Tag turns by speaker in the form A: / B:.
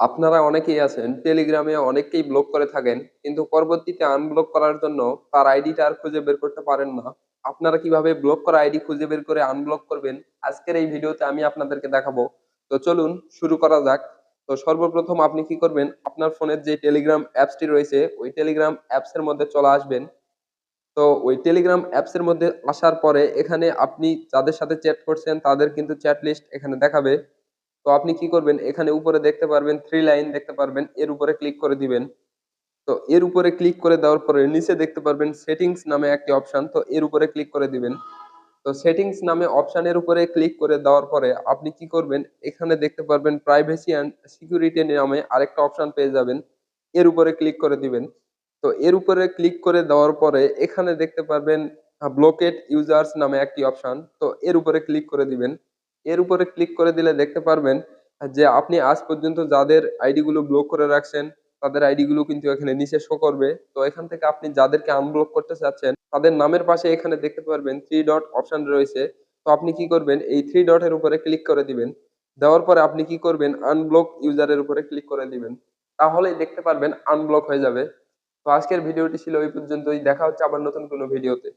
A: আপনারা অনেকেই আছেন টেলিগ্রামে অনেককেই ব্লক করে থাকেন, কিন্তু পরবর্তীতে আনব্লক করার জন্য তার আইডিটা আর খুঁজে বের করতে পারেন না। আপনারা কীভাবে ব্লক করা আইডি খুঁজে বের করে আনব্লক করবেন, আজকের এই ভিডিওতে আমি আপনাদেরকে দেখাবো। তো চলুন শুরু করা যাক। তো সর্বপ্রথম আপনি কি করবেন, আপনার ফোনের যে টেলিগ্রাম অ্যাপসটি রয়েছে, ওই টেলিগ্রাম অ্যাপসের মধ্যে চলে আসবেন। তো ওই টেলিগ্রাম অ্যাপসের মধ্যে আসার পরে এখানে আপনি যাদের সাথে চ্যাট করছেন, তাদের কিন্তু চ্যাট লিস্ট এখানে দেখাবে। তো আপনি কি করবেন? এখানে উপরে দেখতে পারবেন থ্রি লাইন দেখতে পারবেন, এর উপরে ক্লিক করে দিবেন। তো এর উপরে ক্লিক করে দেওয়ার পরে নিচে দেখতে পারবেন সেটিংস নামে একটি অপশন তো এর উপরে ক্লিক করে দিবেন। তো সেটিংস নামে অপশনের উপরে ক্লিক করে দেওয়ার পরে আপনি কি করবেন? এখানে দেখতে পারবেন প্রাইভেসি অ্যান্ড সিকিউরিটি নামে আরেকটা অপশন পেয়ে যাবেন, এর উপরে ক্লিক করে দিবেন। তো এর উপরে ক্লিক করে দেওয়ার পরে এখানে দেখতে পারবেন ব্লকেট ইউজার্স নামে একটি অপশান তো এর উপরে ক্লিক করে দিবেন। এর উপরে ক্লিক করে দিলে দেখতে পারবেন যে আপনি আজ পর্যন্ত যাদের আইডি গুলো ব্লক করে রাখছেন, তাদের আইডি গুলো কিন্তু এখানে নিচে শো করবে। তো এখান থেকে আপনি যাদেরকে আনব্লক করতে চাচ্ছেন, তাদের নামের পাশে এখানে দেখতে পারবেন থ্রি ডট অপশন রয়েছে। তো আপনি কি করবেন? এই থ্রি ডটের উপরে ক্লিক করে দিবেন। দেওয়ার পরে আপনি কি করবেন? আনব্লক ইউজারের উপরে ক্লিক করে দিবেন। তাহলেই দেখতে পারবেন আনব্লক হয়ে যাবে। তো আজকের ভিডিওটি ছিল ওই পর্যন্তই। দেখা হচ্ছে আবার নতুন কোনো ভিডিওতে।